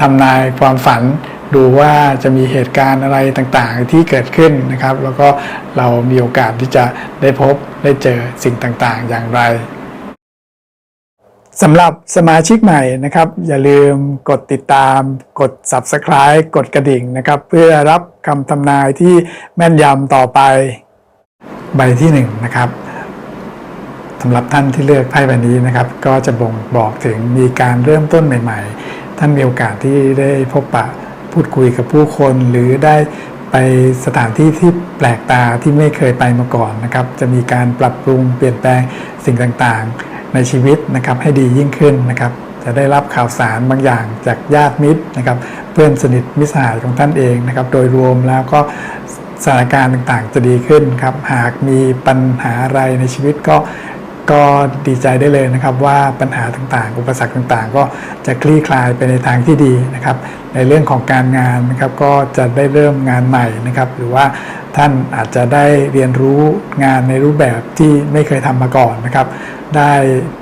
ทำนายความฝันดูว่าจะมีเหตุการณ์อะไรต่างๆที่เกิดขึ้นนะครับ แล้วก็เรามีโอกาสที่จะได้พบได้เจอสิ่งต่างๆ อย่างไรสำหรับสมาชิกใหม่นะครับ อย่าลืมกดติดตาม กด Subscribe กดกระดิ่งนะครับ เพื่อรับคำทำนายที่แม่นยำต่อไป ใบที่1นงนะครับสำหรับท่านที่เลือกไพ่ใบนี้นะครับ ก็จะบ่งบอกถึงมีการเริ่มต้นใหม่ ๆ ท่านมีโอกาสที่ได้พบปะพูดคุยกับผู้คนหรือได้ไปสถานที่ที่แปลกตาที่ไม่เคยไปมาก่อนนะครับ จะมีการปรับปรุงเปลี่ยนแปลงสิ่งต่างๆ ในชีวิตนะครับให้ดียิ่งขึ้นนะครับ จะได้รับข่าวสารบางอย่างจากญาติมิตรนะครับ เพื่อนสนิทมิสหายของท่านเองนะครับ โดยรวมแล้วก็สถานการณ์ต่างๆ จะดีขึ้นครับ หากมีปัญหาอะไรในชีวิตก็ ก็ดีใจได้เลยนะครับว่าปัญหาต่างๆ อุปสรรคต่างๆ ก็จะคลี่คลายไปในทางที่ดีนะครับ ในเรื่องของการงานนะครับก็จะได้เริ่มงานใหม่นะครับ หรือว่าท่านอาจจะได้เรียนรู้งานในรูปแบบที่ไม่เคยทำมาก่อนนะครับ ได้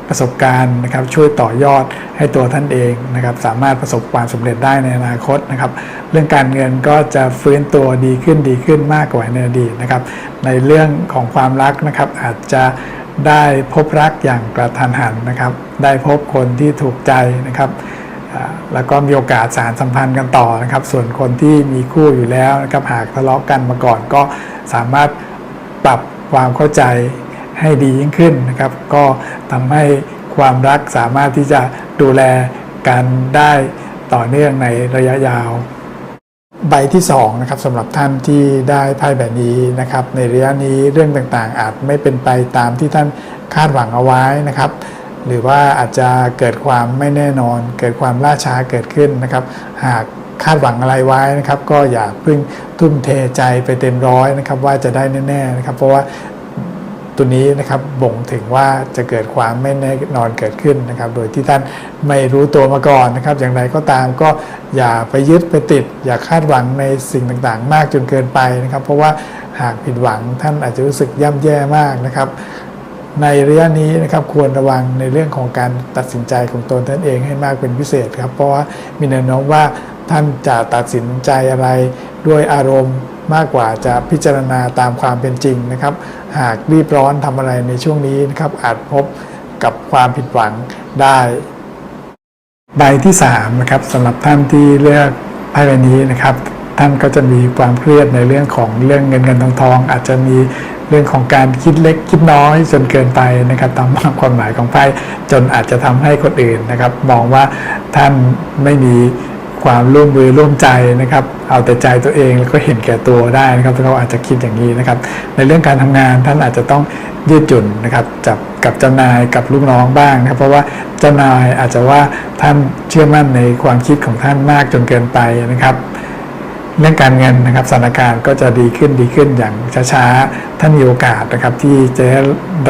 ประสบการณ์นะครับช่วยต่อยอดให้ตัวท่านเองนะครับ สามารถประสบความสำเร็จได้ในอนาคตนะครับ เรื่องการเงินก็จะฟื้นตัวดีขึ้นดีขึ้นมากกว่าในอดีตนะครับ ในเรื่องของความรักนะครับอาจจะ ได้พบรักอย่างกระทันหันนะครับ ได้พบคนที่ถูกใจนะครับ แล้วก็มีโอกาสสารสัมพันธ์กันต่อนะครับ ส่วนคนที่มีคู่อยู่แล้วนะครับหากทะเลาะกันมาก่อนก็สามารถปรับความเข้าใจให้ดียิ่งขึ้นนะครับ ก็ทำให้ความรักสามารถที่จะดูแลกันได้ต่อเนื่องในระยะยาว ใบที่2นะครับสำหรับท่านที่ได้ไพ่แบบนี้นะครับ ในระยะนี้เรื่องต่างๆ อาจไม่เป็นไปตามที่ท่านคาดหวังเอาไว้นะครับ หรือว่าอาจจะเกิดความไม่แน่นอน เกิดความล่าช้าเกิดขึ้นนะครับ หากคาดหวังอะไรไว้นะครับ ก็อย่าเพิ่งทุ่มเทใจไปเต็มร้อยนะครับ ว่าจะได้แน่ๆนะครับ เพราะว่า ตัวนี้นะครับบ่งถึงว่าจะเกิดความไม่แน่นอนเกิดขึ้นนะครับ โดยที่ท่านไม่รู้ตัวมาก่อนนะครับ อย่างไรก็ตามก็อย่าไปยึดไปติด อย่าคาดหวังในสิ่งต่างๆ มากจนเกินไปนะครับ เพราะว่าหากผิดหวังท่านอาจจะรู้สึกย่ำแย่มากนะครับในระยะนี้นะครับควรระวังในเรื่องของการตัดสินใจของตนท่านเองให้มากเป็นพิเศษครับ เพราะว่ามีแนวโน้มว่าท่านจะตัดสินใจอะไรด้วยอารมณ์ มากกว่าจะพิจารณาตามความเป็นจริงนะครับ หากรีบร้อนทำอะไรในช่วงนี้นะครับ อาจพบกับความผิดหวังได้ใบที่3นะครับสำหรับท่านที่เลือกไพ่ใบนี้นะครับ ท่านก็จะมีความเครียดในเรื่องของเรื่องเงินเงินทองทองอาจจะมีเรื่องของการคิดเล็กคิดน้อยจนเกินไปนะครับตามความหมายของไพ่จนอาจจะทำให้คนอื่นนะครับ มองว่าท่านไม่มี ความร่วมมือร่วมใจนะครับ เอาแต่ใจตัวเองแล้วก็เห็นแก่ตัวได้นะครับเขาอาจจะคิดอย่างนี้นะครับ ในเรื่องการทำงานท่านอาจจะต้องยืดหยุ่นนะครับจับกับเจ้านายกับลูกน้องบ้างนะครับ เพราะว่าเจ้านายอาจจะว่าท่านเชื่อมั่นในความคิดของท่านมากจนเกินไปนะครับ เรื่องการเงินนะครับสถานการณ์ก็จะดีขึ้นดีขึ้นอย่างช้าๆท่านมีโอกาสนะครับที่จะ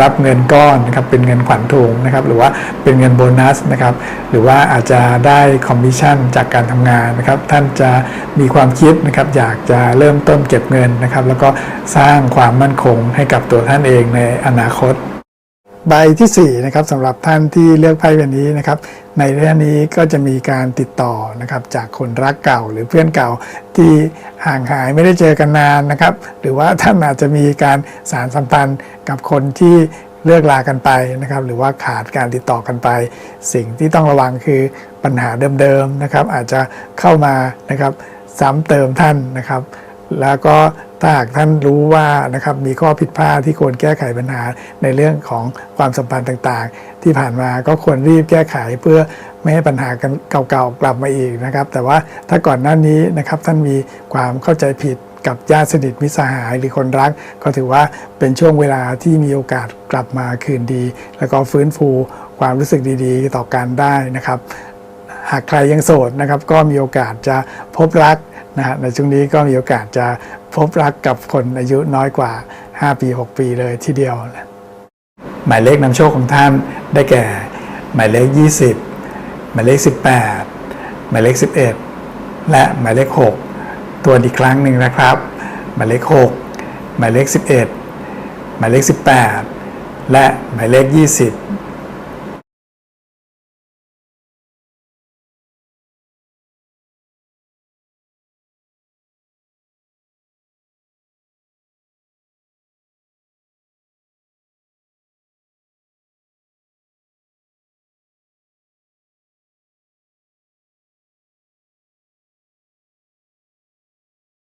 รับเงินก้อนนะครับเป็นเงินขวัญถุงนะครับหรือว่าเป็นเงินโบนัสนะครับหรือว่าอาจจะได้คอมมิชชั่นจากการทำงานนะครับท่านจะมีความคิดนะครับอยากจะเริ่มต้นเก็บเงินนะครับแล้วก็สร้างความมั่นคงให้กับตัวท่านเองในอนาคต ใบที่4นะครับสำหรับท่านที่เลือกไพ่ใบนี้นะครับในเรื่องนี้ก็จะมีการติดต่อนะครับจากคนรักเก่าหรือเพื่อนเก่าที่ห่างหายไม่ได้เจอกันนานนะครับ หรือว่าท่านอาจจะมีการสารสัมพันธ์กับคนที่เลิกลากันไปนะครับ หรือว่าขาดการติดต่อกันไป สิ่งที่ต้องระวังคือปัญหาเดิมๆนะครับ อาจจะเข้ามานะครับซ้ำเติมท่านนะครับ แล้วก็ถ้าหากท่านรู้ว่านะครับมีข้อผิดพลาดที่ควรแก้ไขปัญหาในเรื่องของความสัมพันธ์ต่างๆ ที่ผ่านมาก็ควรรีบแก้ไขเพื่อไม่ให้ปัญหากันเก่าๆกลับมาอีกนะครับ แต่ว่าถ้าก่อนหน้านี้นะครับท่านมีความเข้าใจผิดกับญาติสนิทมิตรสหายหรือคนรัก ก็ถือว่าเป็นช่วงเวลาที่มีโอกาสกลับมาคืนดี แล้วก็ฟื้นฟูความรู้สึกดีๆ ต่อกันได้นะครับ หากใครยังโสดนะครับ ก็มีโอกาสจะพบรักนะฮะในช่วงนี้ก็มีโอกาสจะพบรักกับคนอายุน้อยกว่า 5 ปี 6 ปีเลยทีเดียว หมายเลขนำโชคของท่านได้แก่ หมายเลข 20 หมายเลข 18 หมายเลข 11 และหมายเลข 6 ตัวอีกครั้งหนึ่งนะครับ หมายเลข 6 หมายเลข 11 หมายเลข 18 และหมายเลข 20